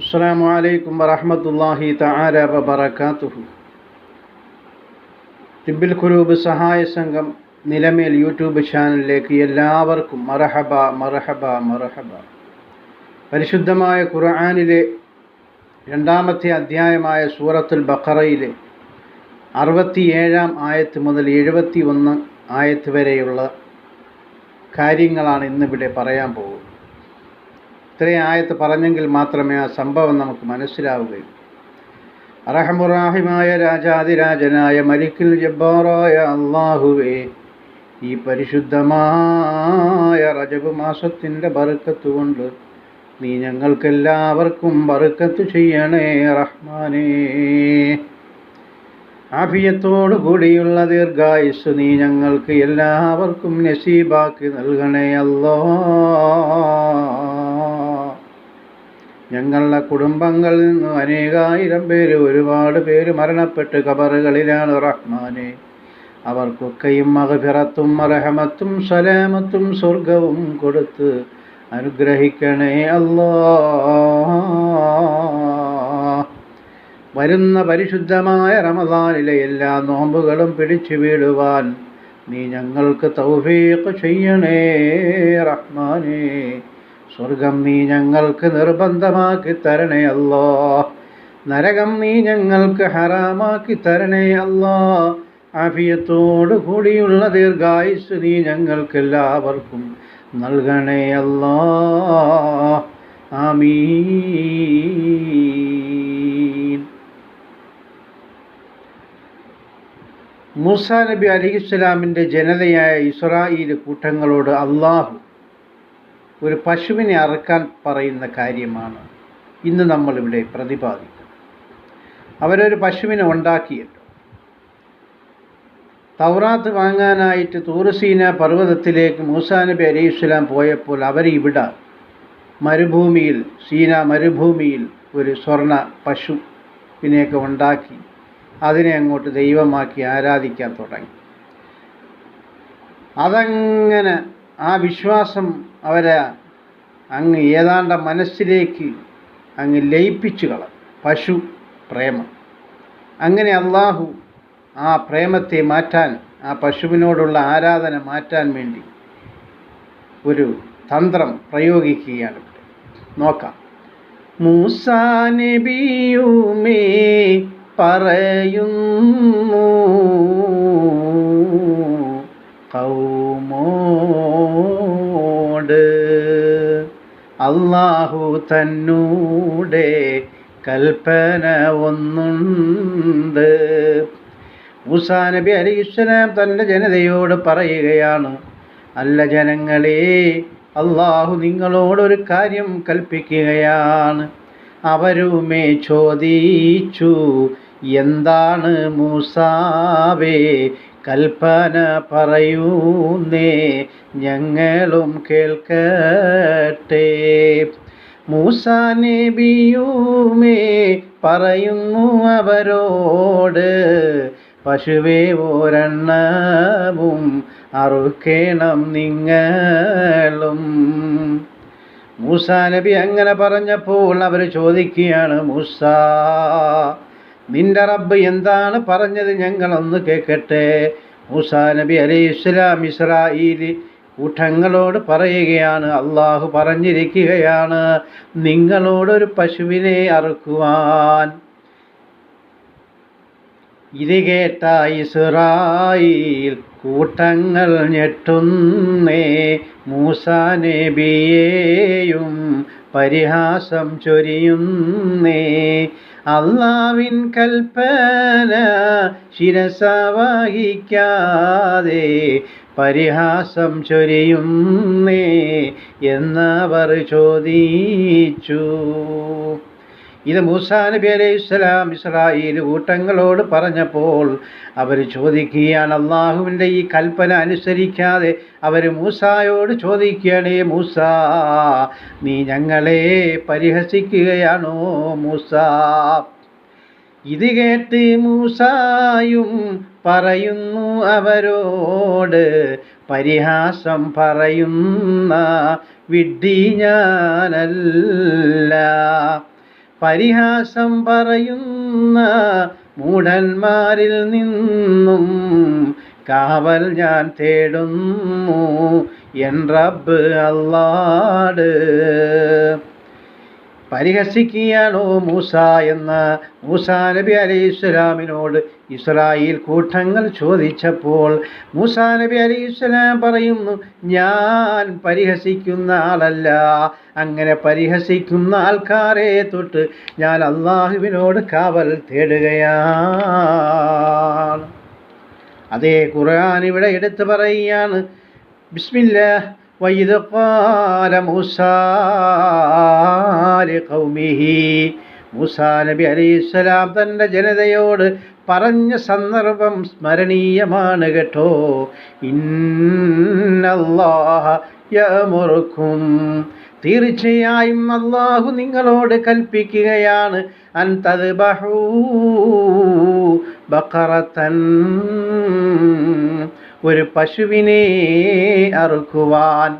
അസ്സാം വലൈക്കും വറഹമത്തല്ലാഹി തആല വബറകാതുഹു. തിബിൽ ഖുരൂബ് സഹായ സംഘം നിലമേൽ യൂട്യൂബ് ചാനലിലേക്ക് എല്ലാവർക്കും മറഹബ മറഹബ മറഹബ പരിശുദ്ധമായ ഖുർആാനിലെ രണ്ടാമത്തെ അധ്യായമായ സൂറത്തുൽ ബഖറയിലെ അറുപത്തിയേഴാം ആയത്ത് മുതൽ എഴുപത്തി ഒന്ന് ആയത്ത് വരെയുള്ള കാര്യങ്ങളാണ് ഇന്നിവിടെ പറയാൻ പോകുന്നത്. ഇത്രയും ആയത്ത് പറഞ്ഞെങ്കിൽ മാത്രമേ ആ സംഭവം നമുക്ക് മനസ്സിലാവുകയുള്ളൂ. അറഹമുറാഹിമായ രാജാതിരാജനായ മലിക്കിൽ ജബ്ബാറായ അള്ളാഹുവേ ഈ പരിശുദ്ധമായ റജബ് മാസത്തിന്റെ ബറുക്കത്ത് കൊണ്ട് നീ ഞങ്ങൾക്കെല്ലാവർക്കും ബറുക്കത്ത് ചെയ്യണേ റഹ്മാനേ. ആഫിയത്തോടു കൂടിയുള്ള ദീർഘായുസ് നീ ഞങ്ങൾക്ക് എല്ലാവർക്കും നസീബാക്കി നൽകണേ അല്ലോ. ഞങ്ങളുടെ കുടുംബങ്ങളിൽ നിന്ന് അനേകായിരം പേര് ഒരുപാട് പേര് മരണപ്പെട്ട് കബറുകളിലാണ് റഹ്മാനെ. അവർക്കൊക്കെയും മകഫിറത്തും മറഹമത്തും സലാമത്തും സ്വർഗവും കൊടുത്ത് അനുഗ്രഹിക്കണേ അല്ലോ. വരുന്ന പരിശുദ്ധമായ റമദാനിലെ എല്ലാ നോമ്പുകളും പിടിച്ചു വീടുവാൻ നീ ഞങ്ങൾക്ക് തൗഫീഖ് ചെയ്യണേ റഹ്മാനേ. സ്വർഗം നീ ഞങ്ങൾക്ക് നിർബന്ധമാക്കി തരണേ അല്ലോ. നരകം നീ ഞങ്ങൾക്ക് ഹറാമാക്കി തരണേ അല്ലോ. അഭിയത്തോടു കൂടിയുള്ള ദീർഘായുസ് നീ ഞങ്ങൾക്ക് എല്ലാവർക്കും നൽകണേ അല്ലോ. ആമീൻ. മൂസ നബി അലിഹിസ്ലാമിന്റെ ജനതയായ ഇസ്രായേൽ കൂട്ടങ്ങളോട് അള്ളാഹു ഒരു പശുവിനെ അറുക്കാൻ പറയുന്ന കാര്യമാണ് ഇന്ന് നമ്മളിവിടെ പ്രതിപാദിക്കുന്നത്. അവരൊരു പശുവിനെ ഉണ്ടാക്കിയിട്ടു. തൗറാത്ത് വാങ്ങാനായിട്ട് തൂറുസീന പർവതത്തിലേക്ക് മൂസാ നബി അലൈഹി ഇസ്ലാം പോയപ്പോൾ അവർ ഇവിടെ മരുഭൂമിയിൽ സീന മരുഭൂമിയിൽ ഒരു സ്വർണ പശുവിനെയൊക്കെ ഉണ്ടാക്കി അതിനെ അങ്ങോട്ട് ദൈവമാക്കി ആരാധിക്കാൻ തുടങ്ങി. അതങ്ങനെ ആ വിശ്വാസം അവരെ അങ്ങ് ഏതാണ്ട മനസ്സിലേക്ക് അങ്ങ് ലയിപ്പിച്ചു കളും പശു പ്രേമം. അങ്ങനെ അള്ളാഹു ആ പ്രേമത്തെ മാറ്റാൻ ആ പശുവിനോടുള്ള ആരാധന മാറ്റാൻ വേണ്ടി ഒരു തന്ത്രം പ്രയോഗിക്കുകയാണ് ഇവിടെ. നോക്കാം. മൂസാ നബിയുമേ പറയുന്നു. കൗമോട്. അള്ളാഹു തന്നൂടെ കൽപ്പന ഒന്നുണ്ട്. മൂസാ നബി അലി ഇസ്ലാം തന്റെ ജനതയോട് പറയുകയാണ് അല്ല ജനങ്ങളെ അള്ളാഹു നിങ്ങളോടൊരു കാര്യം കൽപ്പിക്കുകയാണ്. അവരുമേ ചോദിച്ചു എന്താണ് മൂസാവേ കൽപ്പന പറയൂന്നേ ഞങ്ങളും കേൾക്കട്ടെ. മൂസാനെ നബിയുമേ പറയുന്നു അവരോട് പശുവേ ഒരെണ്ണവും അറുക്കേണം നിങ്ങളും. മൂസാ നബി അങ്ങനെ പറഞ്ഞപ്പോൾ അവർ ചോദിക്കുകയാണ് മൂസ നിന്റെ റബ്ബ് എന്താണ് പറഞ്ഞത് ഞങ്ങളൊന്ന് കേൾക്കട്ടെ. മൂസാ നബി അലൈഹി ഇസ്ലാം ഇസ്രായേൽ കൂട്ടങ്ങളോട് പറയുകയാണ് അള്ളാഹു പറഞ്ഞിരിക്കുകയാണ് നിങ്ങളോടൊരു പശുവിനെ അറുക്കുവാൻ. ഇത് കേട്ട ഇസ്രായേൽ കൂട്ടങ്ങൾ ഞെട്ടുന്നേ മൂസാ നബിയേയും പരിഹാസം ചൊരിയുന്നേ. അള്ളാവിൻ കൽപ്പന ശിരസ വഹിക്കാതെ പരിഹാസം ചൊരിയുന്നേ എന്നവർ ചോദിച്ചു. ഇത് മൂസാ നബി അലൈഹി സ്വലാം ഇസ്രായേൽ കൂട്ടങ്ങളോട് പറഞ്ഞപ്പോൾ അവർ ചോദിക്കുകയാണ് അള്ളാഹുവിന്റെ ഈ കൽപ്പന അനുസരിക്കാതെ അവർ മൂസായോട് ചോദിക്കുകയാണ് മൂസ നീ ഞങ്ങളെ പരിഹസിക്കുകയാണോ മൂസ? ഇത് കേട്ട് മൂസായും പറയുന്നു അവരോട് പരിഹാസം പറയുന്ന വിഡ്ഢി ഞാനല്ല. പരിഹാസം പറയുന്ന മൂഢന്മാരിൽ നിന്നും കാവൽ ഞാൻ തേടുന്നു എൻ റബ്ബ് അല്ലാട്. പരിഹസിക്കുകയാണോ മൂസ എന്ന് മൂസ നബി അലൈഹി ഇസ്ലാമിനോട് ഇസ്രായേൽ കൂട്ടങ്ങൾ ചോദിച്ചപ്പോൾ മൂസ നബി അലൈഹി ഇസ്ലാം പറയുന്നു ഞാൻ പരിഹസിക്കുന്ന ആളല്ല. അങ്ങനെ പരിഹസിക്കുന്ന ആൾക്കാരെ തൊട്ട് ഞാൻ അള്ളാഹുവിനോട് കാവൽ തേടുകയാണ്. അതേ ഖുർആൻ ഇവിടെ എടുത്തു പറയുകയാണ്. ബിസ്മില്ലാ وإذ قال موسى لقومه മൂസാ നബി അലൈഹിസ്സലാം തൻ്റെ ജനതയോട് പറഞ്ഞ സന്ദർഭം സ്മരണീയമാണ് കേട്ടോ ഇന്നല്ലാഹ യമുറുക്കും തീർച്ചയായും അള്ളാഹു നിങ്ങളോട് കൽപ്പിക്കുകയാണ് അൻതത് ബഹൂ ബക്കറത്തൻ ഒരു പശുവിനെ അറുക്കുവാൻ.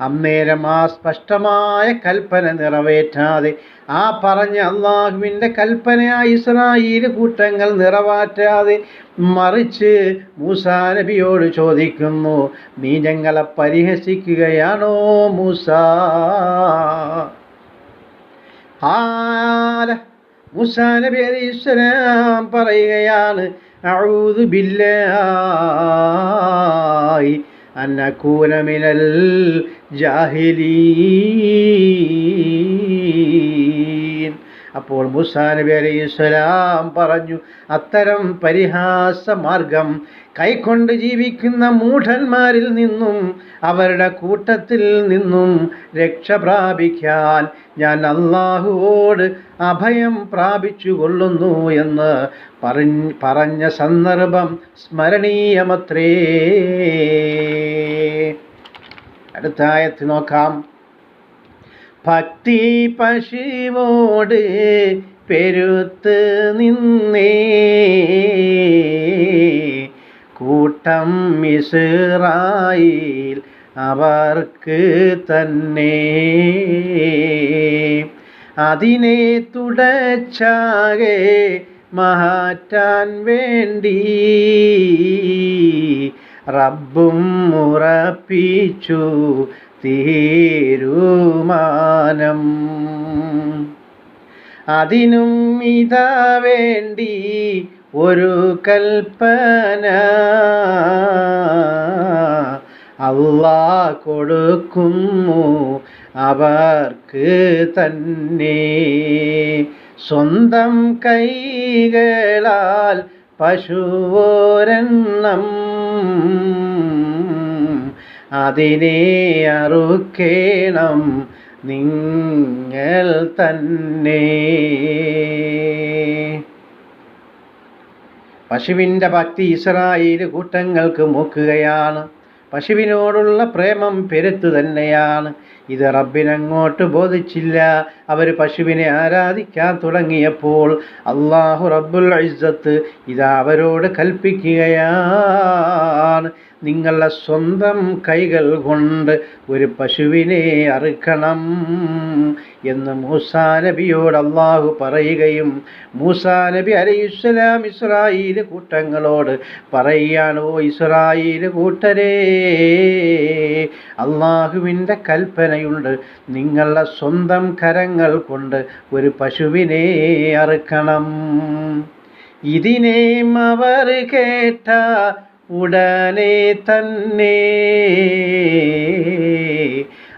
അന്നേരം ആ സ്പഷ്ടമായ കൽപ്പന നിറവേറ്റാതെ ആ പറഞ്ഞ അള്ളാഹുവിന്റെ കൽപ്പനയായ ഇസ്രായേൽ കൂട്ടങ്ങൾ നിറവാറ്റാതെ മറിച്ച് മൂസാ നബിയോട് ചോദിക്കുന്നു നീ ഞങ്ങളെ പരിഹസിക്കുകയാണോ മൂസാ? ഹാല മൂസാ നബി ഇസ്ലാം പറയുകയാണ് അഊദു ബില്ലാഹി അൻ അകൂന മിനൽ ജാഹിലീൻ. അപ്പോൾ മൂസാ നബി അലൈഹിസ്സലാം പറഞ്ഞു അത്തരം പരിഹാസ മാർഗം കൈക്കൊണ്ട് ജീവിക്കുന്ന മൂഢന്മാരിൽ നിന്നും അവരുടെ കൂട്ടത്തിൽ നിന്നും രക്ഷ പ്രാപിക്കാൻ ഞാൻ അള്ളാഹുവോട് അഭയം പ്രാപിച്ചു കൊള്ളുന്നു എന്ന് പറഞ്ഞ സന്ദർഭം സ്മരണീയമത്രേ. അടുത്ത ആയത്ത് നോക്കാം. ഭക്തി പശുവോട് പെരുത്ത് നിന്നേ. കൂട്ടം മിസറായി അവർക്ക് തന്നെ. അതിനെ തുടച്ചാകെ മാറ്റാൻ വേണ്ടി റബ്ബും ഉറപ്പിച്ചു. തീരുമാനം. അതിനും ഇതാ വേണ്ടി ഒരു കൽപ്പന. അള്ളാ കൊടുക്കുന്നു അവർക്ക് തന്നെ. സ്വന്തം കൈകളാൽ പശുവോരെണ്ണം അതിനെ അറുക്കേണം നിങ്ങൾ തന്നെ. പശുവിന്റെ ഭക്തി ഇസ്രായേൽ കൂട്ടങ്ങൾക്ക് മൂക്കുകയാണ്. പശുവിനോടുള്ള പ്രേമം പെരുത്തു തന്നെയാണ്. ഇത് റബ്ബിനങ്ങോട്ട് ബോധിച്ചില്ല. അവർ പശുവിനെ ആരാധിക്കാൻ തുടങ്ങിയപ്പോൾ അള്ളാഹു റബ്ബുൽ ഇസ്സത്ത് ഇത് അവരോട് കൽപ്പിക്കുകയാണ്. നിങ്ങളുടെ സ്വന്തം കൈകൾ കൊണ്ട് ഒരു പശുവിനെ അറുക്കണം എന്ന് മൂസാ നബിയോട് അള്ളാഹു പറയുകയും മൂസാ നബി അലൈഹിസ്സലാം ഇസ്രായേൽ കൂട്ടങ്ങളോട് പറയുകയാണ് ഓ ഇസ്രായേൽ കൂട്ടരേ അള്ളാഹുവിന്റെ കൽപ്പനയുണ്ട് നിങ്ങളുടെ സ്വന്തം കരങ്ങൾ കൊണ്ട് ഒരു പശുവിനെ അറുക്കണം. ഇതിനേം അവർ കേട്ട ഉടനെ തന്നെ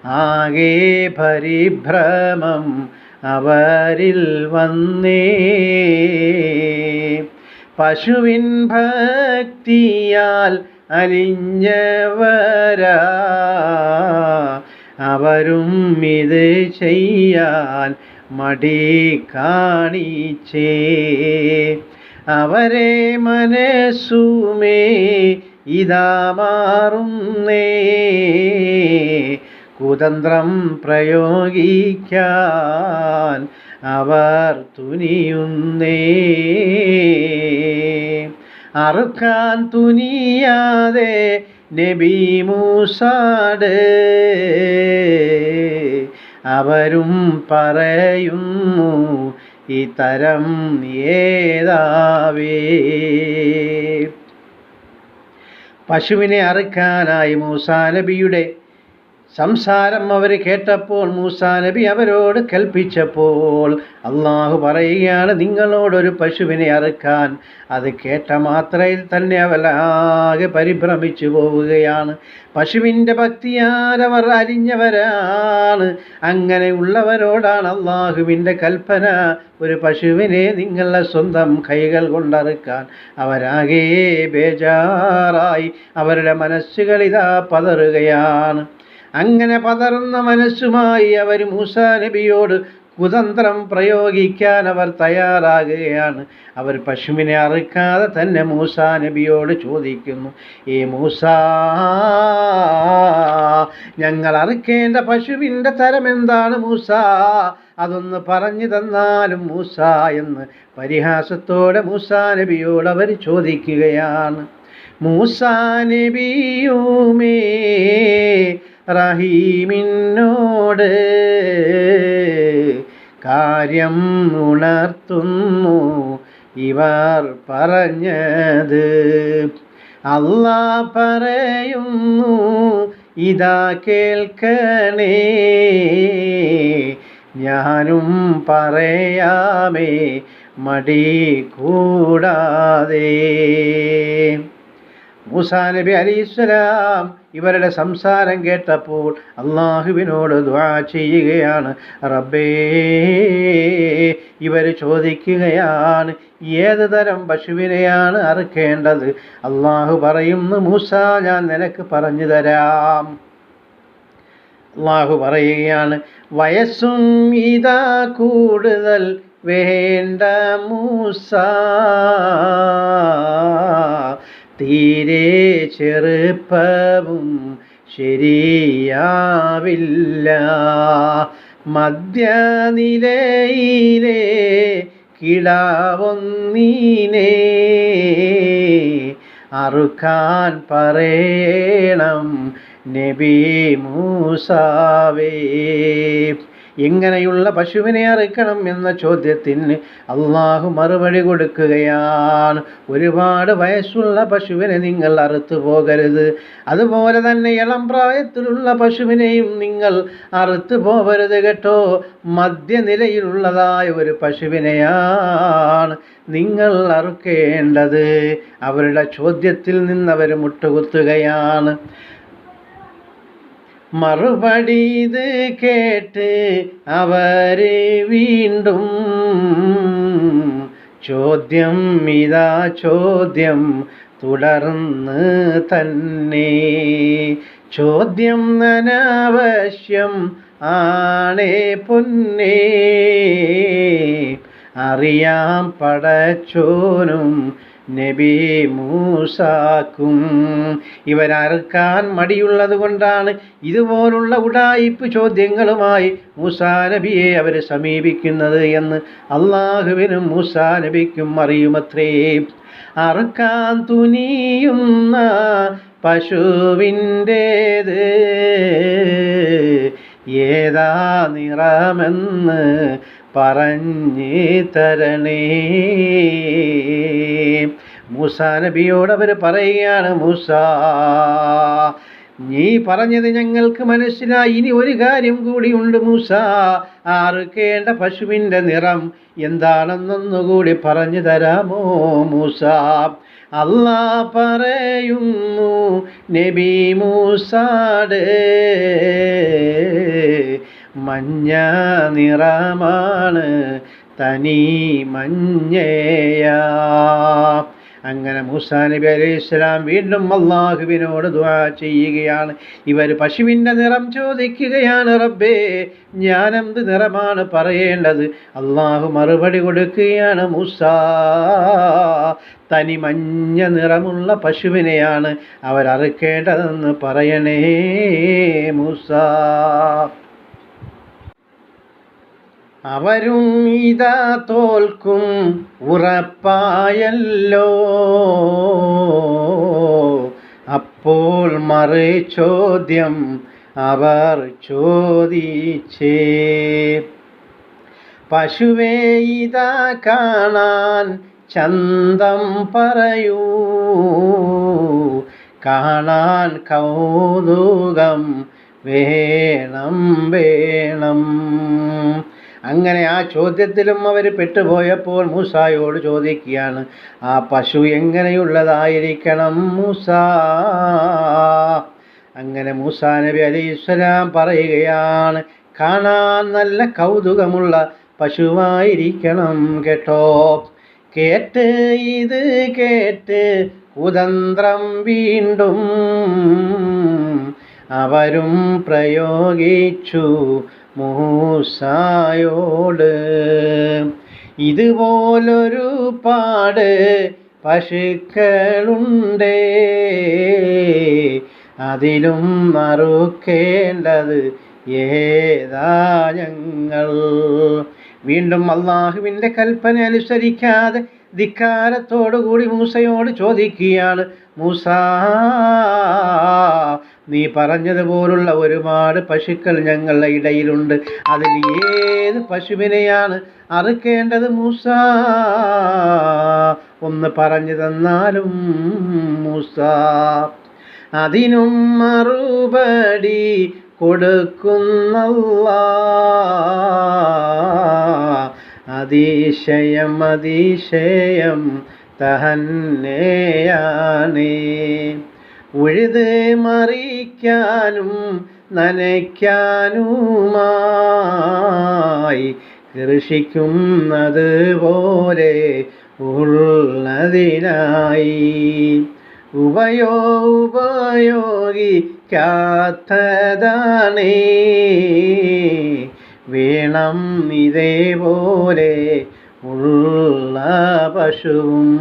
ആകെ പരിഭ്രമം അവരിൽ വന്നേ. പശുവിൻ ഭക്തിയാൽ അലിഞ്ഞവരാ. അവരും ഇത് ചെയ്യാൻ മടി കാണിച്ചേ. അവരെ മനസ്സുമേ ഇതാ മാറുന്നേ കുതന്ത്രം പ്രയോഗിക്കാൻ അവർ തുനിയുന്നേ. അറുക്കാൻ തുനിയാതെ നബി മൂസാട് അവരും പറയുന്നു ഈ തരം ഏതാവേ? പശുവിനെ അറുക്കാനായി മൂസാ നബിയുടെ സംസാരം അവർ കേട്ടപ്പോൾ മൂസാ നബി അവരോട് കൽപ്പിച്ചപ്പോൾ അള്ളാഹു പറയുകയാണ് നിങ്ങളോടൊരു പശുവിനെ അറുക്കാൻ. അത് കേട്ട മാത്രയിൽ തന്നെ അവലാകെ പരിഭ്രമിച്ചു പോവുകയാണ്. പശുവിന്റെ ഭക്തിയാരവർ അരിഞ്ഞവരാണ് അങ്ങനെയുള്ളവരോടാണ് അള്ളാഹുവിന്റെ കൽപ്പന. ഒരു പശുവിനെ നിങ്ങളുടെ സ്വന്തം കൈകൾ കൊണ്ടറുക്കാൻ. അവരാകെ ബേജാറായി. അവരുടെ മനസ്സുകൾ ഇതാ പതറുകയാണ്. അങ്ങനെ പതറുന്ന മനസ്സുമായി അവർ മൂസാ നബിയോട് കുതന്ത്രം പ്രയോഗിക്കാൻ അവർ തയ്യാറാകുകയാണ്. അവർ പശുവിനെ അറുക്കാതെ തന്നെ മൂസാ നബിയോട് ചോദിക്കുന്നു ഈ മൂസ ഞങ്ങൾ അറുക്കേണ്ട പശുവിന്റെ തരം എന്താണ് മൂസ? അതൊന്ന് പറഞ്ഞു തന്നാലും മൂസ എന്ന് പരിഹാസത്തോടെ മൂസാ നബിയോട് അവർ ചോദിക്കുകയാണ്. മൂസാ നബിയുമേ റഹീമിനോട് കാര്യം ഉണർത്തുന്നു. ഇവർ പറഞ്ഞത് അല്ലാ പറയുന്നു ഇതാ കേൾക്കണേ ഞാനും പറയാമേ മടി കൂടാതെ. മൂസാ നബി അലിസ്ലാം ഇവരുടെ സംസാരം കേട്ടപ്പോൾ അള്ളാഹുവിനോട് ദ്വാ ചെയ്യുകയാണ്. റബ്ബേ ഇവർ ചോദിക്കുകയാണ് ഏത് തരം പശുവിനെയാണ് അറുക്കേണ്ടത്? അള്ളാഹു പറയുന്നു മൂസ ഞാൻ നിനക്ക് പറഞ്ഞു തരാം. അള്ളാഹു പറയുകയാണ് വയസ്സും ഇതാ കൂടുതൽ വേണ്ട മൂസ. തീരെ ചെറുപ്പവും ശരിയാവില്ല. മധ്യനിലയിലെ കിടാവൊന്നീനെ അറുക്കാൻ പറയണം നബി മൂസാവേ. എങ്ങനെയുള്ള പശുവിനെ അറുക്കണം എന്ന ചോദ്യത്തിന് അള്ളാഹു മറുപടി കൊടുക്കുകയാണ്. ഒരുപാട് വയസ്സുള്ള പശുവിനെ നിങ്ങൾ അറുത്തു പോകരുത്. അതുപോലെ തന്നെ ഇളം പ്രായത്തിലുള്ള പശുവിനെയും നിങ്ങൾ അറുത്തു പോകരുത് കേട്ടോ. മധ്യനിലയിലുള്ളതായ ഒരു പശുവിനെയാണ് നിങ്ങൾ അറുക്കേണ്ടത്. അവരുടെ ചോദ്യത്തിൽ നിന്നവർ മുട്ടുകുത്തുകയാണ്. മറുപടി ഇത് കേട്ട് അവർ വീണ്ടും ചോദ്യം ഇതാ ചോദ്യം തുടർന്ന് തന്നെ. ചോദ്യം അനാവശ്യം ആണേ പൊന്നേ. അറിയാം പടച്ചോനും നബി മൂസാക്കും. ഇവരറുക്കാൻ മടിയുള്ളത് കൊണ്ടാണ് ഇതുപോലുള്ള ഉടായിപ്പ് ചോദ്യങ്ങളുമായി മൂസാ നബിയെ അവർ സമീപിക്കുന്നത് എന്ന് അള്ളാഹുവിനും മൂസാ നബിക്കും അറിയുമത്രേ. അറുക്കാൻ തുനിയുന്ന പശുവിന്റേത് ഏതാ നിറമെന്ന് പറഞ്ഞ് തരണേ. മൂസ നബിയോട് അവർ പറയുകയാണ് മൂസ നീ പറഞ്ഞത് ഞങ്ങൾക്ക് മനസ്സിലായി. ഇനി ഒരു കാര്യം കൂടിയുണ്ട് മൂസ ആറുക്കേണ്ട പശുവിന്റെ നിറം എന്താണെന്നൊന്നുകൂടി പറഞ്ഞു തരാമോ മൂസ? അല്ലാ പറയുന്നു നബി മൂസാട് മഞ്ഞ നിറമാണ് തനി മഞ്ഞയാ. അങ്ങനെ മൂസാ നബി അലൈഹി ഇസ്ലാം വീണ്ടും അള്ളാഹുവിനോട് ദുആ ചെയ്യുകയാണ്. ഇവർ പശുവിന്റെ നിറം ചോദിക്കുകയാണ് റബ്ബേ ഞാൻ എന്ത് നിറമാണ് പറയേണ്ടത്? അള്ളാഹു മറുപടി കൊടുക്കുകയാണ് മൂസാ തനി മഞ്ഞ നിറമുള്ള പശുവിനെയാണ് അവരറുക്കേണ്ടതെന്ന് പറയണേ മൂസാ. അവരും ഇതാ തോൽക്കും ഉറപ്പായല്ലോ. അപ്പോൾ മറു ചോദ്യം അവർ ചോദിച്ചേ. പശുവേ ഇതാ കാണാൻ ചന്തം പറയൂ. കാണാൻ കൗതുകം വേണം വേണം. അങ്ങനെ ആ ചോദ്യത്തിലും അവർ പെട്ടുപോയപ്പോൾ മൂസായോട് ചോദിക്കുകയാണ് ആ പശു എങ്ങനെയുള്ളതായിരിക്കണം മൂസ? അങ്ങനെ മൂസാ നബി അലി സ്വലാം പറയുകയാണ് കാണാൻ നല്ല കൗതുകമുള്ള പശുവായിരിക്കണം കേട്ടോ. കേട്ട് ഇത് കേട്ട് കുതന്ത്രം വീണ്ടും അവരും പ്രയോഗിച്ചു. മൂസായോട്. ഇതുപോലൊരു പാട് പശുക്കളുണ്ടേ. അതിലും മറുക്കേണ്ടത് ഏതാ ഞങ്ങൾ? വീണ്ടും അള്ളാഹുവിന്റെ കൽപ്പന അനുസരിക്കാതെ ധിക്കാരത്തോടുകൂടി മൂസയോട് ചോദിക്കുകയാണ് മൂസ നീ പറഞ്ഞതുപോലുള്ള ഒരുപാട് പശുക്കൾ ഞങ്ങളുടെ ഇടയിലുണ്ട്. അതിൽ ഏത് പശുവിനെയാണ് അറുക്കേണ്ടത് മൂസ? ഒന്ന് പറഞ്ഞു തന്നാലും മൂസ. അതിനും മറുപടി കൊടുക്കുന്നല്ല. അതിശയം അതിശയം തഹന്നെയാണേ ഉഴുത് മറിക്കാനും നനയ്ക്കാനുമായി കൃഷിക്കുന്നത് പോലെ ഉള്ളതിനായി. ഉപയോ ഉപയോഗിക്കാത്തതാണേ. വേണം ഇതേപോലെ ഉള്ള പശുവും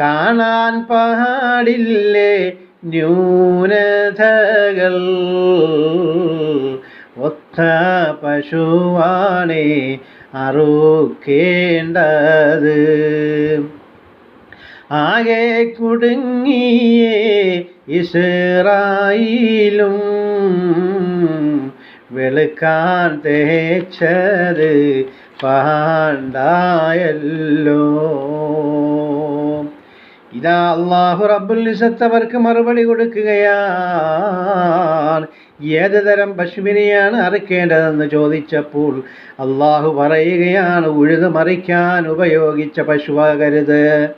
കാണാൻ പാടില്ലേ ന്യൂനതകൾ? ഒത്ത പശുവാണേ അറുക്കേണ്ടത്. ആകെ കുടുങ്ങിയേ ഇസ്രായിലും വെളുക്കാൻ തേച്ചത് പാണ്ടായല്ലോ. ഇതാ അള്ളാഹു റബ്ബുൽ ഇസത്ത് അവർക്ക് മറുപടി കൊടുക്കുകയാണ്. ഏത് തരം പശുവിനെയാണ് അറുക്കേണ്ടതെന്ന് ചോദിച്ചപ്പോൾ അള്ളാഹു പറയുകയാണ് ഉഴുത് മറിക്കാൻ ഉപയോഗിച്ച പശുവാകരുത്.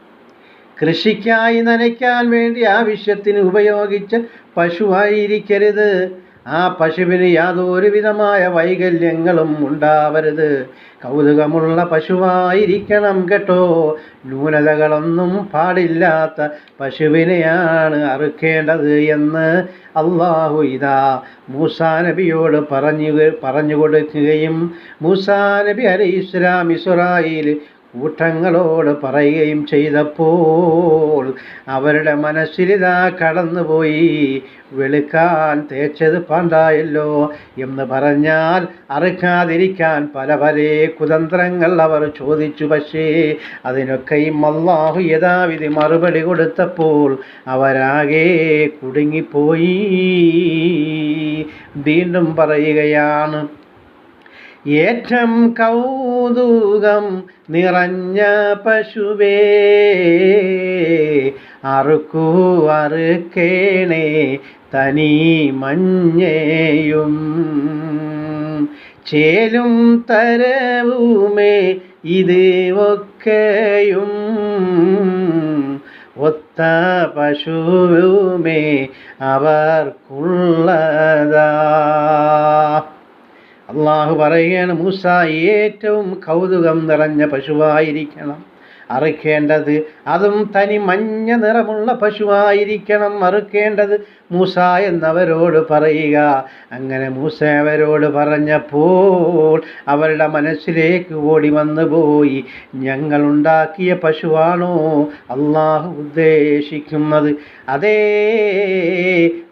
കൃഷിക്കായി നനയ്ക്കാൻ വേണ്ടി ആവശ്യത്തിന് ഉപയോഗിച്ച പശുവായിരിക്കരുത്. ആ പശുവിന് യാതൊരു വിധമായ വൈകല്യങ്ങളും ഉണ്ടാവരുത്. കൗതുകമുള്ള പശുവായിരിക്കണം കേട്ടോ. ന്യൂനതകളൊന്നും പാടില്ലാത്ത പശുവിനെയാണ് അറുക്കേണ്ടത് എന്ന് അള്ളാഹു ഇതാ മൂസാ നബിയോട് പറഞ്ഞു പറഞ്ഞു കൊടുക്കുകയും മൂസാ നബി ഇസ്ലാം ഇസ്രായേൽ കൂട്ടങ്ങളോട് പറയുകയും ചെയ്തപ്പോൾ അവരുടെ മനസ്സിലിതാ കടന്നുപോയി. വെളുക്കാൻ തേച്ചത് പാണ്ടായല്ലോ എന്ന് പറഞ്ഞാൽ അറുക്കാതിരിക്കാൻ പല പല കുതന്ത്രങ്ങൾ അവർ ചോദിച്ചു. പക്ഷേ അതിനൊക്കെയും അള്ളാഹു യഥാവിധി മറുപടി കൊടുത്തപ്പോൾ അവരാകെ കുടുങ്ങിപ്പോയി. വീണ്ടും പറയുകയാണ് ഏറ്റം കൗതുകം നിറഞ്ഞ പശുവേ അറുക്കൂ അറുക്കേണേ തനി മഞ്ഞേയും. ചേലും തരവുമേ ഇത് ഒക്കെയും ഒത്ത പശുവുമേ അവർക്കുള്ളതാ. അള്ളാഹു പറയുകയാണ് മൂസ ഏറ്റവും കൗതുകം നിറഞ്ഞ പശുവായിരിക്കണം. അറുക്കേണ്ടത് അതും തനി മഞ്ഞ നിറമുള്ള പശുവായിരിക്കണം. അറുക്കേണ്ടത് മൂസ എന്നവരോട് പറയുക. അങ്ങനെ മൂസ അവരോട് പറഞ്ഞപ്പോൾ അവരുടെ മനസ്സിലേക്ക് ഓടി വന്നുപോയി ഞങ്ങളുണ്ടാക്കിയ പശുവാണോ അള്ളാഹു ഉദ്ദേശിക്കുന്നത്? അതേ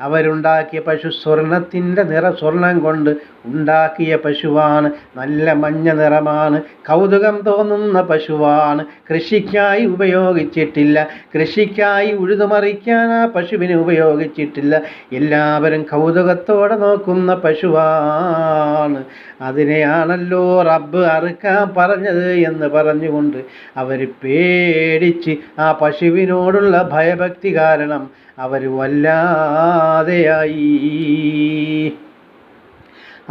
അവരുണ്ടാക്കിയ പശു സ്വർണത്തിന്റെ നിറ സ്വർണം കൊണ്ട് ഉണ്ടാക്കിയ പശുവാണ്. നല്ല മഞ്ഞ നിറമാണ്. കൗതുകം തോന്നുന്ന പശുവാണ്. കൃഷിക്കായി ഉപയോഗിച്ചിട്ടില്ല. കൃഷിക്കായി ഉഴുതുമറിക്കാൻ ആ പശുവിനെ ഉപയോഗിച്ചിട്ടില്ല. എല്ലാവരും കൗതുകത്തോടെ നോക്കുന്ന പശുവാണ്. അതിനെയാണല്ലോ റബ്ബ് അറുക്കാൻ പറഞ്ഞത് എന്ന് പറഞ്ഞുകൊണ്ട് അവർ പേടിച്ച് ആ പശുവിനോടുള്ള ഭയഭക്തി കാരണം അവർ വല്ലാതെയായി.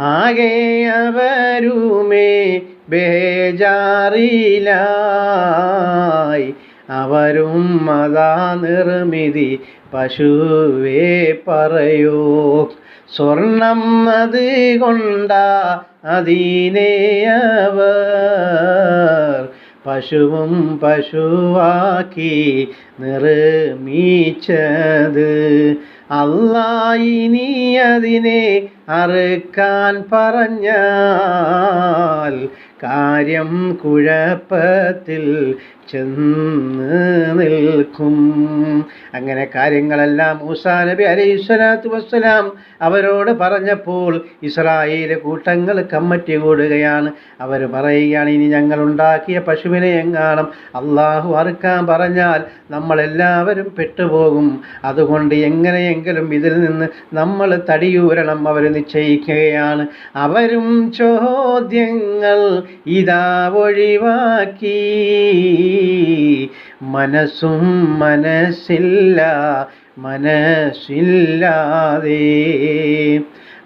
ആകെ അവരുമേ ബേജാറിലായി. അവരും മതാ നിർമ്മിതി പശുവേ പറയൂ സ്വർണം അത് കൊണ്ട അതീനേയവർ പശുവും പശുവാക്കി നിർമ്മിച്ചത്. അല്ലായിനി അതിനെ അറുക്കാൻ പറഞ്ഞാൽ കാര്യം കുഴപ്പത്തിൽ ചെന്ന് നിൽക്കും. അങ്ങനെ കാര്യങ്ങളെല്ലാം മൂസാ നബി അലൈഹി സ്വലാത്തു വസ്സലാം അവരോട് പറഞ്ഞപ്പോൾ ഇസ്രായേൽ കൂട്ടങ്ങൾ കമ്മറ്റി കൂടുകയാണ്. അവർ പറയുകയാണ് ഇനി ഞങ്ങൾ ഉണ്ടാക്കിയ പശുവിനെ എങ്ങാണം അള്ളാഹു അറുക്കാൻ പറഞ്ഞാൽ നമ്മളെല്ലാവരും പെട്ടുപോകും. അതുകൊണ്ട് എങ്ങനെയെങ്കിലും ഇതിൽ നിന്ന് നമ്മൾ തടിയൂരണം അവർ നിശ്ചയിക്കുകയാണ്. അവരും ചോദ്യങ്ങൾ ഇതാ ഒഴിവാക്കി. മനസ്സും മനസ്സില്ല മനസ്സില്ലാതെ.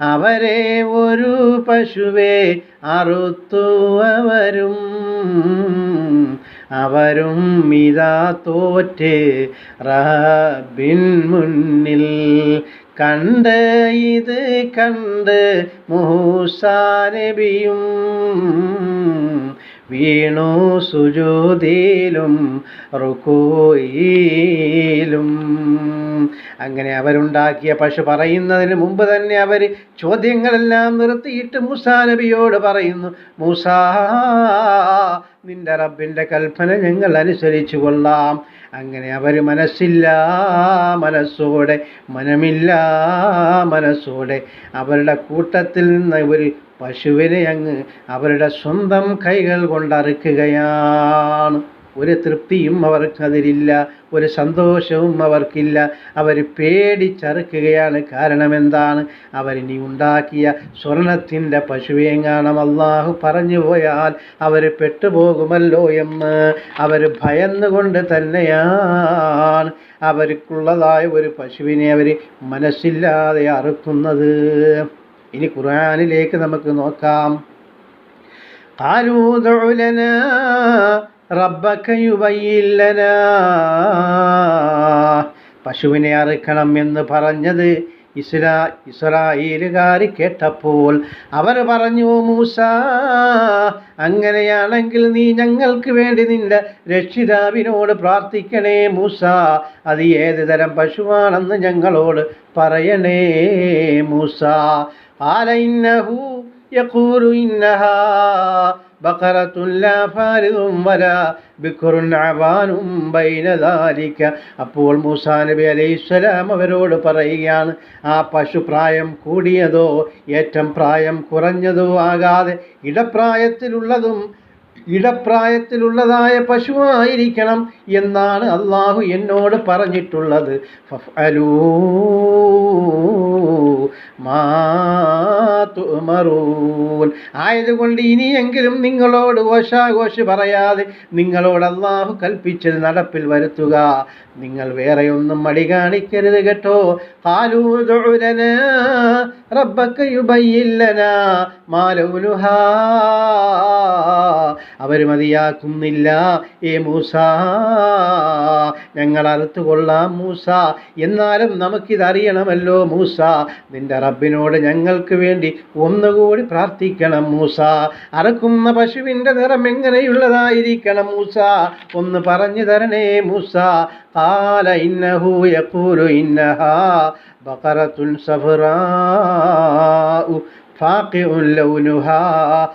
അവരെ ഒരു പശുവേ അറുത്തു അവരും. അവരും ഇതാ തോറ്റ് റബ്ബിൻ മുന്നിൽ. കണ്ട് ഇത് കണ്ട് മൂസാ നബിയും വീണു സുജൂതിയിലും റുക്കോയിലും. അങ്ങനെ അവരുണ്ടാക്കിയ പശു പറയുന്നതിന് മുമ്പ് തന്നെ അവർ ചോദ്യങ്ങളെല്ലാം നിർത്തിയിട്ട് മൂസാ നബിയോട് പറയുന്നു മൂസാ നിന്റെ റബ്ബിന്റെ കൽപ്പന ഞങ്ങൾ അനുസരിച്ചു കൊള്ളാം. അങ്ങനെ അവർ മനസ്സില്ല മനസ്സോടെ മനമില്ല മനസ്സോടെ അവരുടെ കൂട്ടത്തിൽ നിന്ന് ഒരു പശുവിനെ അങ്ങ് അവരുടെ സ്വന്തം കൈകൾ കൊണ്ടറുക്കുകയാണ് ഒരു തൃപ്തിയും അവർക്കതിലില്ല ഒരു സന്തോഷവും അവർക്കില്ല അവർ പേടിച്ചറുക്കുകയാണ് കാരണം എന്താണ് അവരിനി ഉണ്ടാക്കിയ സ്വർണത്തിൻ്റെ പശുവേങ്ങാണം അള്ളാഹു പറഞ്ഞു പോയാൽ അവർ പെട്ടുപോകുമല്ലോ എന്ന് അവർ ഭയന്നുകൊണ്ട് തന്നെയാണ് അവർക്കുള്ളതായ ഒരു പശുവിനെ അവർ മനസ്സില്ലാതെ അറുക്കുന്നത് ഇനി ഖുർആനിലേക്ക് നമുക്ക് നോക്കാം قالوا ادع لنا റബ്ബക്ക യുബയില്ലന പശുവിനെ അറുക്കണം എന്ന് പറഞ്ഞത് ഇസ്രാ ഇസ്രായേലുകാർ കേട്ടപ്പോൾ അവർ പറഞ്ഞു മൂസ അങ്ങനെയാണെങ്കിൽ നീ ഞങ്ങൾക്ക് വേണ്ടി നിന്റെ രക്ഷിതാവിനോട് പ്രാർത്ഥിക്കണേ മൂസ. അത് ഏത് തരം പശുവാണെന്ന് ഞങ്ങളോട് പറയണേ മൂസ. ആലയിന്നഹു യഖൂലു ഇന്നഹാ. അപ്പോൾ മൂസാ നബി അലൈഹിസ്സലാം അവരോട് പറയുകയാണ് ആ പശു പ്രായം കൂടിയതോ ഏറ്റം പ്രായം കുറഞ്ഞതോ ആകാതെ ഇടപ്രായത്തിലുള്ളതും ഇടപ്രായത്തിലുള്ളതായ പശുവായിരിക്കണം എന്നാണ് അള്ളാഹു എന്നോട് പറഞ്ഞിട്ടുള്ളത്. ആയതുകൊണ്ട് ഇനിയെങ്കിലും നിങ്ങളോട് ഓശാഘോഷ് പറയാതെ നിങ്ങളോട് അള്ളാഹു കൽപ്പിച്ചത് നടപ്പിൽ വരുത്തുക. നിങ്ങൾ വേറെ ഒന്നും മടി കാണിക്കരുത് കേട്ടോ. റബ്ബക്ക യുബയ്യില്ലന മാലൗനുഹാ അവർ മതിയാക്കുന്നില്ല ഏ മൂസ ഞങ്ങൾ അറുത്തുകൊള്ളാം മൂസ എന്നാലും നമുക്കിതറിയണമല്ലോ മൂസ നിന്റെ റബ്ബിനോട് ഞങ്ങൾക്ക് വേണ്ടി ഒന്നുകൂടി പ്രാർത്ഥിക്കണം മൂസ അറക്കുന്ന പശുവിൻ്റെ നിറം എങ്ങനെയുള്ളതായിരിക്കണം മൂസ ഒന്ന് പറഞ്ഞു തരണേ മൂസ قال إنه يقول إنها بقرة صفراء فاقع لونها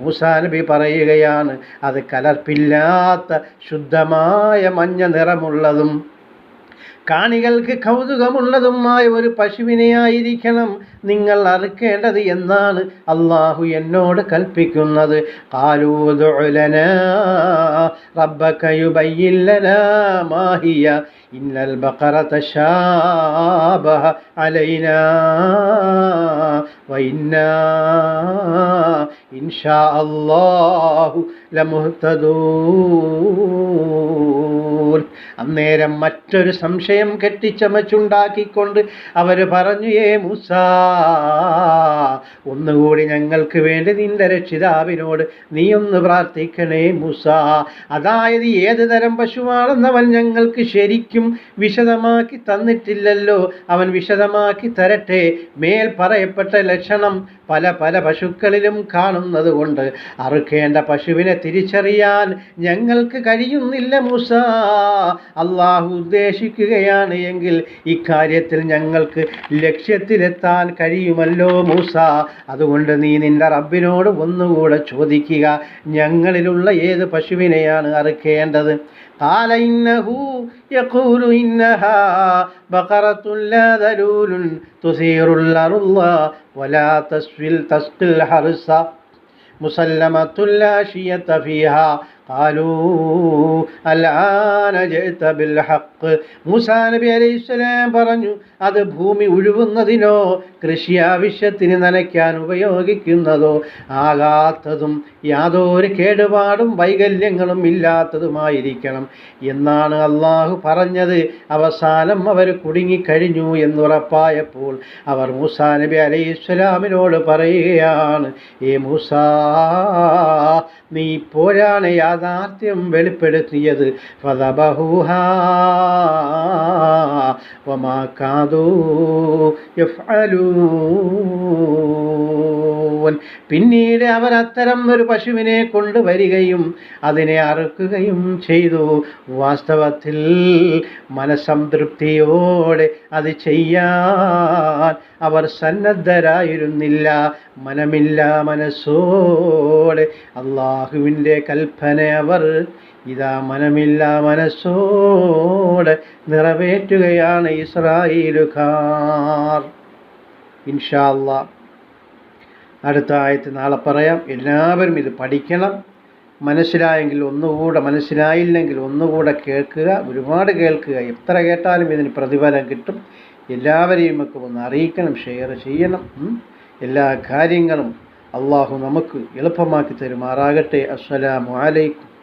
മൂസാനബി പറയുകയാണ് അത് കലർപ്പില്ലാത്ത ശുദ്ധമായ മഞ്ഞ നിറമുള്ളതും കാണികൾക്ക് കൗതുകമുള്ളതുമായ ഒരു പശുവിനെയായിരിക്കണം നിങ്ങൾ അറുക്കേണ്ടത് എന്നാണ് അള്ളാഹു എന്നോട് കൽപ്പിക്കുന്നത്. കാലൂതുലന റബ്ബക്കയുബയ്യില്ലനാ മാഹിയ. إن البقرة شابه علينا وإنا ഇൻഷാ അല്ലാഹു ലമുഹ്തദൂൻ അന്നേരം മറ്റൊരു സംശയം കെട്ടിച്ചമച്ചുണ്ടാക്കിക്കൊണ്ട് അവർ പറഞ്ഞു ഏ മൂസ ഒന്നുകൂടി ഞങ്ങൾക്ക് വേണ്ടി നിന്റെ രക്ഷിതാവിനോട് നീ ഒന്ന് പ്രാർത്ഥിക്കണേ മൂസ. അതായത് ഏത് തരം പശുവാണെന്നവൻ ഞങ്ങൾക്ക് ശരിക്കും വിശദമാക്കി തന്നിട്ടില്ലല്ലോ. അവൻ വിശദമാക്കി തരട്ടെ. മേൽ പറയപ്പെട്ട ലക്ഷണം പല പല പശുക്കളിലും കാണുന്നത് കൊണ്ട് അറുക്കേണ്ട പശുവിനെ തിരിച്ചറിയാൻ ഞങ്ങൾക്ക് കഴിയുന്നില്ല മൂസ. അള്ളാഹു ഉദ്ദേശിക്കുകയാണ് എങ്കിൽ ഇക്കാര്യത്തിൽ ഞങ്ങൾക്ക് ലക്ഷ്യത്തിലെത്താൻ കഴിയുമല്ലോ മൂസ. അതുകൊണ്ട് നീ നിന്റെ റബ്ബിനോട് ഒന്നുകൂടെ ചോദിക്കുക ഞങ്ങളിലുള്ള ഏത് പശുവിനെയാണ് അറുക്കേണ്ടത്? قال إنه يقول إنها بقرة لا ذلول تثير الأرض ولا تسقي الحرث مسلمة لا شية فيها. قالوا الآن جئت بالحق മൂസാ നബി അലൈഹിസ്സലാം പറഞ്ഞു അത് ഭൂമി ഉഴുവുന്നതിനോ കൃഷി ആവശ്യത്തിന് നനയ്ക്കാൻ ഉപയോഗിക്കുന്നതോ ആകാത്തതും യാതൊരു കേടുപാടും വൈകല്യങ്ങളും ഇല്ലാത്തതുമായിരിക്കണം എന്നാണ് അള്ളാഹു പറഞ്ഞത് അവസാനം അവർ കുടുങ്ങിക്കഴിഞ്ഞു എന്നുറപ്പായപ്പോൾ അവർ മൂസാ നബി അലൈഹിസ്സലാമിനോട് പറയുകയാണ് ഏ മൂസാ നീ പോരാണ് യാഥാർത്ഥ്യം വെളിപ്പെടുത്തിയത്. യഫ്അലൂൻ. പിന്നീട് അവർ അത്തരം ഒരു പശുവിനെ കൊണ്ടുവരികയും അതിനെ അറുക്കുകയും ചെയ്തു. വാസ്തവത്തിൽ മനസംതൃപ്തിയോടെ അത് ചെയ്യാൻ അവർ സന്നദ്ധരായിരുന്നില്ല. മനമില്ല മനസ്സോടെ അള്ളാഹുവിന്റെ കൽപ്പന അവർ ഇതാ മനമില്ല മനസ്സോടെ നിറവേറ്റുകയാണ് ഇസ്രായേലുകാർ. ഇൻഷാ അല്ലാ അടുത്ത ആയത്ത് നാളെ പറയാം. എല്ലാവരും ഇത് പഠിക്കണം. മനസ്സിലായെങ്കിൽ ഒന്നുകൂടെ മനസ്സിലായില്ലെങ്കിൽ ഒന്നുകൂടെ കേൾക്കുക. ഒരുപാട് കേൾക്കുക. എത്ര കേട്ടാലും ഇതിന് പ്രതിഫലം കിട്ടും. എല്ലാവരെയും ഒക്കെ ഒന്ന് അറിയിക്കണം ഷെയർ ചെയ്യണം. എല്ലാ കാര്യങ്ങളും അള്ളാഹു നമുക്ക് എളുപ്പമാക്കി തരുമാറാകട്ടെ. അസ്സലാമു അലൈക്കും.